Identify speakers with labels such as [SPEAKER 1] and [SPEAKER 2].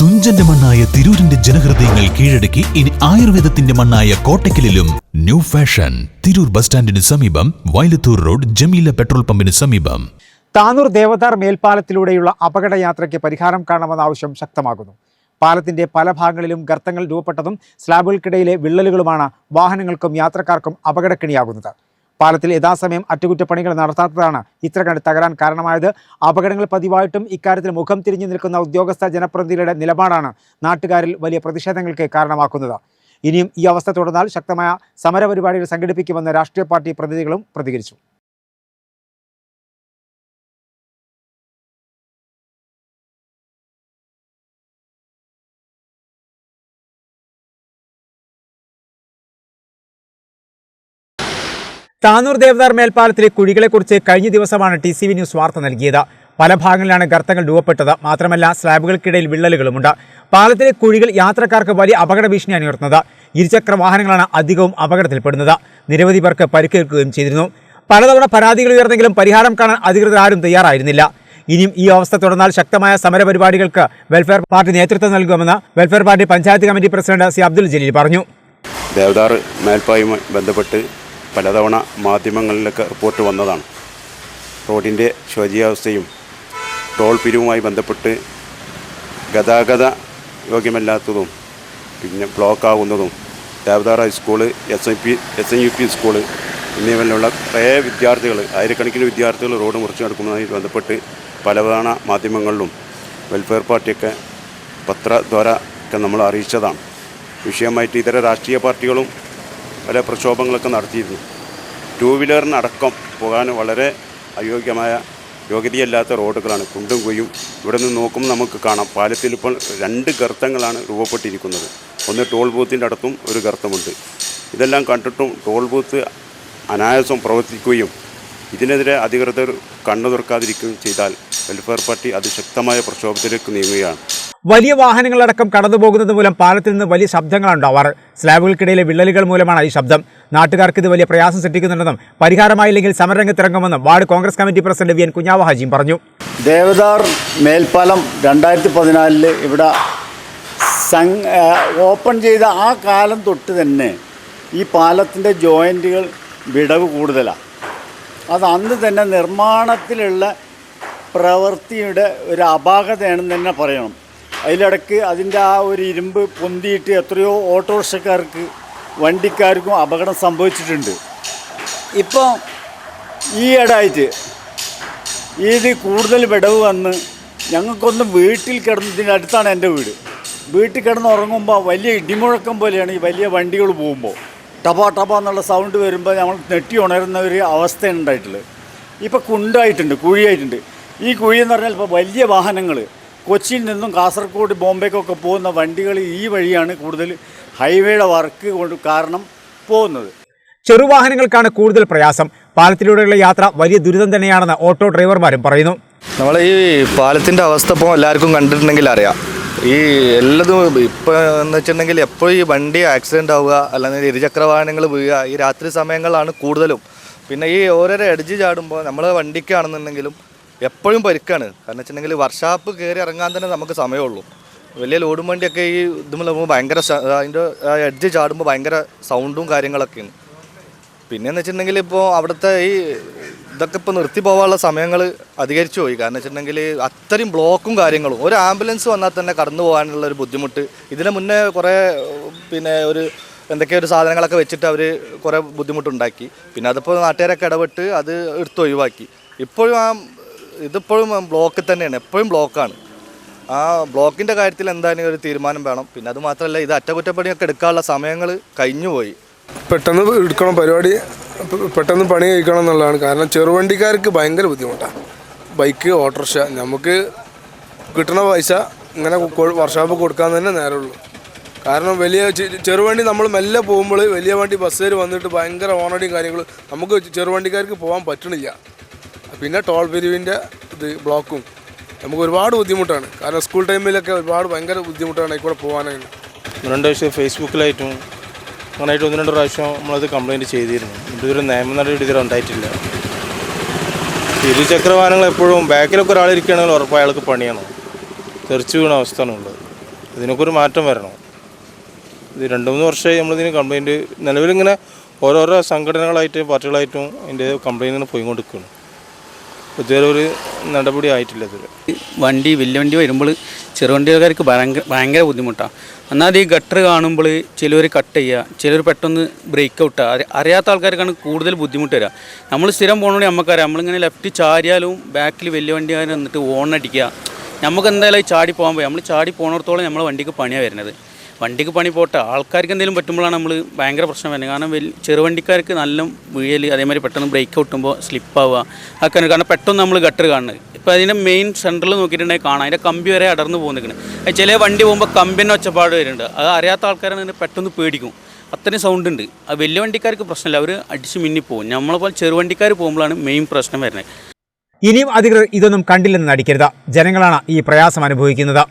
[SPEAKER 1] തുഞ്ചന്റെ മണ്ണായ തിരൂരിന്റെ ജനഹൃദയങ്ങൾ കീഴടക്കി ഇനി ആയുർവേദത്തിന്റെ മണ്ണായ കോട്ടയ്ക്കലിലും ന്യൂ ഫാഷൻ. തിരൂർ ബസ് സ്റ്റാൻഡിന് സമീപം വയലത്തൂർ റോഡ് ജമീല പെട്രോൾ പമ്പിന് സമീപം.
[SPEAKER 2] താനൂർ ദേവദാർ മേൽപ്പാലത്തിലൂടെയുള്ള അപകടയാത്രയ്ക്ക് പരിഹാരം കാണണമെന്ന ആവശ്യം ശക്തമാകുന്നു. പാലത്തിന്റെ പല ഭാഗങ്ങളിലും ഗർത്തങ്ങൾ രൂപപ്പെട്ടതും സ്ലാബുകൾക്കിടയിലെ വിള്ളലുകളുമാണ് വാഹനങ്ങൾക്കും യാത്രക്കാർക്കും അപകടക്കിണിയാകുന്നത്. പാലത്തിൽ യഥാസമയം അറ്റകുറ്റപ്പണികൾ നടത്താത്തതാണ് ഇത്ര കണ്ട് തകരാൻ കാരണമായത്. അപകടങ്ങൾ പതിവായിട്ടും ഇക്കാര്യത്തിൽ മുഖം തിരിഞ്ഞു നിൽക്കുന്ന ഉദ്യോഗസ്ഥ ജനപ്രതിനിധിയുടെ നിലപാടാണ് നാട്ടുകാരിൽ വലിയ പ്രതിഷേധങ്ങൾക്ക് കാരണമാക്കുന്നത്. ഇനിയും ഈ അവസ്ഥ തുടർന്നാൽ ശക്തമായ സമരപരിപാടികൾ സംഘടിപ്പിക്കുമെന്ന് രാഷ്ട്രീയ പാർട്ടി പ്രതിനിധികളും പ്രതികരിച്ചു. താനൂർ ദേവദാർ മേൽപ്പാലത്തിലെ കുഴികളെക്കുറിച്ച് കഴിഞ്ഞ ദിവസമാണ് ടി സി വി ന്യൂസ് വാർത്ത നൽകിയത്. പല ഭാഗങ്ങളിലാണ് ഗർത്തങ്ങൾ രൂപപ്പെട്ടത്. മാത്രമല്ല സ്ലാബുകൾക്കിടയിൽ വിള്ളലുകളുമുണ്ട്. പാലത്തിലെ കുഴികൾ യാത്രക്കാർക്ക് വലിയ അപകട ഭീഷണിയാണ് ഉയർത്തുന്നത് ഇരുചക്ര വാഹനങ്ങളാണ് അധികവും അപകടത്തിൽപ്പെടുന്നത്. നിരവധി പേർക്ക് പരിക്കേൽക്കുകയും ചെയ്തിരുന്നു. പലതവണ പരാതികൾ ഉയർന്നെങ്കിലും പരിഹാരം കാണാൻ അധികൃതർ ആരും തയ്യാറായിരുന്നില്ല. ഇനിയും ഈ അവസ്ഥ തുടർന്നാൽ ശക്തമായ സമരപരിപാടികൾക്ക് വെൽഫെയർ പാർട്ടി നേതൃത്വം നൽകുമെന്ന് welfare party panchayat committee president C Abdul Jaleel പറഞ്ഞു.
[SPEAKER 3] ദേവദാർ മേൽപ്പായുമായി ബന്ധപ്പെട്ട് പലതവണ മാധ്യമങ്ങളിലൊക്കെ റിപ്പോർട്ട് വന്നതാണ്. റോഡിന്റെ ശോചിയാവസ്ഥയും ടോൾ പിരിവുമായി ബന്ധപ്പെട്ട് ഗതാഗത യോഗ്യമല്ലാത്തതും പിന്നെ block Devadhar school S I P S N U P school എന്നിവയിലുള്ള കുറേ വിദ്യാർത്ഥികൾ ആയിരക്കണക്കിന് വിദ്യാർത്ഥികൾ റോഡ് മുറിച്ച് നടക്കുന്നതുമായി ബന്ധപ്പെട്ട് പലതവണ മാധ്യമങ്ങളിലും വെൽഫെയർ പാർട്ടിയൊക്കെ പത്രദ്വാര ഒക്കെ നമ്മൾ അറിയിച്ചതാണ്. വിഷയമായിട്ട് ഇതര രാഷ്ട്രീയ പാർട്ടികളും പല പ്രക്ഷോഭങ്ങളൊക്കെ നടത്തിയിരുന്നു. ടൂ വീലറിനടക്കം പോകാൻ വളരെ അയോഗ്യമായ യോഗ്യതയല്ലാത്ത റോഡുകളാണ്. കുണ്ടും കുയും ഇവിടെ നിന്ന് നോക്കുമ്പോൾ നമുക്ക് കാണാം. പാലത്തിൽ ഇപ്പോൾ രണ്ട് ഗർത്തങ്ങളാണ് രൂപപ്പെട്ടിരിക്കുന്നത്. ഒന്ന് ടോൾ ബൂത്തിന്റെ അടുത്തും ഒരു ഗർത്തമുണ്ട്. ഇതെല്ലാം കണ്ടിട്ടും ടോൾ ബൂത്ത് അനായാസം പ്രവർത്തിക്കുകയും ഇതിനെതിരെ അധികൃതർ കണ്ണു തുറക്കാതിരിക്കുകയും ചെയ്താൽ വെൽഫെയർ പാർട്ടി അതിശക്തമായ പ്രക്ഷോഭത്തിലേക്ക് നീങ്ങുകയാണ്.
[SPEAKER 2] വലിയ വാഹനങ്ങളടക്കം കടന്നുപോകുന്നത് മൂലം പാലത്തിൽ നിന്ന് വലിയ ശബ്ദങ്ങളാണ് ഉണ്ടാവാറ്. സ്ലാബുകൾക്കിടയിലെ വിള്ളലുകൾ മൂലമാണ് ഈ ശബ്ദം. നാട്ടുകാർക്ക് ഇത് വലിയ പ്രയാസം സൃഷ്ടിക്കുന്നുണ്ടെന്നും പരിഹാരമായില്ലെങ്കിൽ സമരരംഗത്തിറങ്ങുമെന്നും ward Congress committee president V N Kunhava ഹാജിയും പറഞ്ഞു.
[SPEAKER 4] ദേവദാർ മേൽപ്പാലം രണ്ടായിരത്തി പതിനാലിൽ ഇവിടെ ഓപ്പൺ ചെയ്ത ആ കാലം തൊട്ട് തന്നെ ഈ പാലത്തിന്റെ ജോയിന്റുകൾ വിടവ് കൂടുതലാണ് അത് അന്ന് തന്നെ നിർമ്മാണത്തിലുള്ള പ്രവൃത്തിയുടെ ഒരു അപാകതയാണെന്ന് തന്നെ പറയണം. അതിലിടയ്ക്ക് അതിന്റെ ആ ഒരു ഇരുമ്പ് പൊന്തിയിട്ട് എത്രയോ ഓട്ടോറിക്ഷക്കാർക്ക് വണ്ടിക്കാർക്കും അപകടം സംഭവിച്ചിട്ടുണ്ട്. ഇപ്പോൾ ഈയിടായിട്ട് ഇത് കൂടുതൽ വിടവ് വന്ന് ഞങ്ങൾക്കൊന്ന് വീട്ടിൽ കിടന്നതിന്റെ അടുത്താണ് എന്റെ വീട്. വീട്ടിൽ കിടന്ന് ഉറങ്ങുമ്പോൾ വലിയ ഇടിമുഴക്കം പോലെയാണ് ഈ വലിയ വണ്ടികൾ പോകുമ്പോൾ. ടപ ടപ എന്നുള്ള സൗണ്ട് വരുമ്പോൾ നമ്മൾ നെട്ടി ഉണരുന്ന ഒരു അവസ്ഥയാണ് ഉണ്ടായിട്ടുള്ളത്. ഇപ്പോൾ കുണ്ടായിട്ടുണ്ട് കുഴിയായിട്ടുണ്ട്. ഈ കുഴി എന്ന് പറഞ്ഞാൽ ഇപ്പോൾ വലിയ വാഹനങ്ങൾ കൊച്ചിയിൽ നിന്നും കാസർഗോഡ് ബോംബെക്കൊക്കെ പോകുന്ന വണ്ടികൾ ഈ വഴിയാണ് കൂടുതൽ ഹൈവേയുടെ വർക്ക് കൊണ്ട് കാരണം പോകുന്നത്.
[SPEAKER 2] ചെറുവാഹനങ്ങൾക്കാണ് കൂടുതൽ പ്രയാസം. പാലത്തിലൂടെയുള്ള യാത്ര വലിയ ദുരിതം തന്നെയാണെന്ന് ഓട്ടോ ഡ്രൈവർമാരും പറയുന്നു.
[SPEAKER 5] നമ്മൾ ഈ പാലത്തിന്റെ അവസ്ഥ ഇപ്പോൾ എല്ലാവർക്കും കണ്ടിട്ടുണ്ടെങ്കിൽ അറിയാം. ഈ എല്ലതും ഇപ്പോൾ എന്ന് വെച്ചിട്ടുണ്ടെങ്കിൽ എപ്പോഴും ഈ വണ്ടി ആക്സിഡന്റ് ആവുക അല്ലെങ്കിൽ ഇരുചക്ര വാഹനങ്ങൾ വീഴുക ഈ രാത്രി സമയങ്ങളാണ് കൂടുതലും. പിന്നെ ഈ ഓരോരോ എഡ്ജ് ചാടുമ്പോൾ നമ്മൾ വണ്ടിക്കാണെന്നുണ്ടെങ്കിലും എപ്പോഴും പരുക്കാണ്. കാരണം വെച്ചിട്ടുണ്ടെങ്കിൽ വർഷാപ്പ് കയറി ഇറങ്ങാൻ തന്നെ നമുക്ക് സമയമുള്ളൂ. വലിയ ലോഡും വണ്ടിയൊക്കെ ഈ ഇതുമ്പോൾ ഭയങ്കര സ- അതിന്റെ എഡ്ജ് ചാടുമ്പോൾ ഭയങ്കര സൗണ്ടും കാര്യങ്ങളൊക്കെയാണ്. പിന്നെയെന്ന് വെച്ചിട്ടുണ്ടെങ്കിൽ ഇപ്പോൾ അവിടുത്തെ ഈ ഇതൊക്കെ ഇപ്പോൾ നിർത്തി പോകാനുള്ള സമയങ്ങൾ അധികരിച്ചു പോയി. കാരണം വെച്ചിട്ടുണ്ടെങ്കിൽ അത്രയും ബ്ലോക്കും കാര്യങ്ങളും. ഒരു ആംബുലൻസ് വന്നാൽ തന്നെ കടന്നു പോകാനുള്ള ഒരു ബുദ്ധിമുട്ട്. ഇതിന് മുന്നേ കുറേ പിന്നെ ഒരു എന്തൊക്കെയോ ഒരു സാധനങ്ങളൊക്കെ വെച്ചിട്ട് അവർ കുറേ ബുദ്ധിമുട്ടുണ്ടാക്കി. പിന്നെ അതിപ്പോൾ നാട്ടുകാരൊക്കെ ഇടപെട്ട് അത് എടുത്ത് ഒഴിവാക്കി. ഇപ്പോഴും ആ ഇതിപ്പോഴും ബ്ലോക്കിൽ തന്നെയാണ് എപ്പോഴും ബ്ലോക്കാണ്. ആ ബ്ലോക്കിന്റെ കാര്യത്തിൽ എന്തായാലും ഒരു തീരുമാനം വേണം. പിന്നെ അത് മാത്രമല്ല ഇത് അറ്റകുറ്റപ്പണിയൊക്കെ എടുക്കാനുള്ള സമയങ്ങൾ കഴിഞ്ഞുപോയി.
[SPEAKER 6] പെട്ടെന്ന് എടുക്കണം പരിപാടി പെട്ടെന്ന് പണി കഴിക്കണം എന്നുള്ളതാണ്. കാരണം ചെറുവണ്ടിക്കാർക്ക് ഭയങ്കര ബുദ്ധിമുട്ടാണ്. ബൈക്ക് ഓട്ടോറിക്ഷ നമുക്ക് കിട്ടുന്ന പൈസ ഇങ്ങനെ വർഷാപ്പ് കൊടുക്കാൻ തന്നെ നേരമുള്ളൂ. കാരണം വലിയ ചെറുവണ്ടി നമ്മൾ മെല്ലെ പോകുമ്പോൾ വലിയ വണ്ടി ബസ്സുകാർ വന്നിട്ട് ഭയങ്കര ഓണടിയും കാര്യങ്ങളും നമുക്ക് ചെറുവണ്ടിക്കാർക്ക് പോകാൻ പറ്റണില്ല. പിന്നെ ടോൾ പിരിവിന്റെ ഇത് ബ്ലോക്കും. നമുക്ക് ഒരുപാട് ബുദ്ധിമുട്ടാണ്. കാരണം സ്കൂൾ ടൈമിലൊക്കെ ഒരുപാട് ഭയങ്കര ബുദ്ധിമുട്ടാണ് ഇവിടെ പോകാനായിട്ട്.
[SPEAKER 7] രണ്ട് പ്രാവശ്യം ഫേസ്ബുക്കിലായിട്ടും അങ്ങനെയായിട്ട് ഒന്ന് രണ്ട് പ്രാവശ്യം നമ്മളത് കംപ്ലയിന്റ് ചെയ്തിരുന്നു. ഇതുവരെ നിയമ നടപടി ഉണ്ടായിട്ടില്ല. ഇരുചക്ര വാഹനങ്ങൾ എപ്പോഴും ബാക്കിലൊക്കെ ഒരാളിരിക്കുകയാണെങ്കിൽ ഉറപ്പ് അയാൾക്ക് പണിയാണ്. തെറിച്ചു വീണ അവസ്ഥയാണ് ഉള്ളത് ഇതിനൊക്കെ ഒരു മാറ്റം വരണം. ഇത് രണ്ട് മൂന്ന് വർഷമായി നമ്മളിതിന് കംപ്ലയിന്റ് നിലവിലിങ്ങനെ ഓരോരോ സംഘടനകളായിട്ടും പാർട്ടികളായിട്ടും അതിന്റെ കംപ്ലൈന്റ് പോയിക്കൊണ്ടിരിക്കുകയാണ്. ഇതുവരെ ഒരു നടപടി ആയിട്ടില്ല ഇതുവരെ
[SPEAKER 8] വണ്ടി വലിയ വണ്ടി വരുമ്പോൾ ചെറുവണ്ടിക്കാർക്ക് ഭയങ്കര ഭയങ്കര ബുദ്ധിമുട്ടാണ് എന്നാൽ ഈ ഗട്ടർ കാണുമ്പോൾ ചിലർ കട്ട് ചെയ്യുക ചിലർ പെട്ടെന്ന് ബ്രേക്ക് ഔട്ട് അറിയാത്ത ആൾക്കാർക്കാണ് കൂടുതൽ ബുദ്ധിമുട്ട് വരിക. നമ്മൾ സ്ഥിരം പോകണമെങ്കിൽ നമുക്കറിയാം നമ്മളിങ്ങനെ ലെഫ്റ്റ് ചാരിയാലും ബാക്കിൽ വലിയ വണ്ടിക്കാർ വന്നിട്ട് ഓണടിക്കുക നമുക്ക് എന്തായാലും ചാടി പോകാൻ പോയി നമ്മൾ ചാടി പോകണത്തോളം നമ്മൾ വണ്ടിക്ക് പണിയാണ് വരുന്നത്. വണ്ടിക്ക് പണി പോട്ടെ. ആൾക്കാർക്ക് എന്തെങ്കിലും പറ്റുമ്പോഴാണ് നമ്മൾ ഭയങ്കര പ്രശ്നം വരുന്നത്. കാരണം വലിയ ചെറുവണ്ടിക്കാർക്ക് നല്ല വീഴൽ അതേമാതിരി പെട്ടെന്ന് ബ്രേക്ക് കിട്ടുമ്പോൾ സ്ലിപ്പാവുക. അതൊക്കെ കാരണം പെട്ടെന്ന് നമ്മൾ ഗട്ടർ കാണുന്നത്. ഇപ്പോൾ അതിന്റെ മെയിൻ സെന്ററിൽ നോക്കിയിട്ടുണ്ടെങ്കിൽ കാണാം. അതിന്റെ കമ്പി വരെ അടർന്നു പോകുന്നിരിക്കുന്നത് ചില വണ്ടി പോകുമ്പോൾ കമ്പിന്റെ ഒച്ചപ്പാട് വരുന്നുണ്ട്. അത് അറിയാത്ത ആൾക്കാരാണ് പെട്ടെന്ന് പേടിക്കും. അത്രയും സൗണ്ട് ഉണ്ട്. അത് വലിയ വണ്ടിക്കാർക്ക് പ്രശ്നമില്ല. അവർ അടിച്ച് മിന്നിപ്പോവും നമ്മളെപ്പോലെ ചെറുവണ്ടിക്കാർ പോകുമ്പോഴാണ് മെയിൻ പ്രശ്നം വരുന്നത്.
[SPEAKER 2] ഇനിയും അധികൃതർ ഇതൊന്നും കണ്ടില്ലെന്ന് നടിക്കരുത്. ജനങ്ങളാണ് ഈ പ്രയാസം അനുഭവിക്കുന്നത്.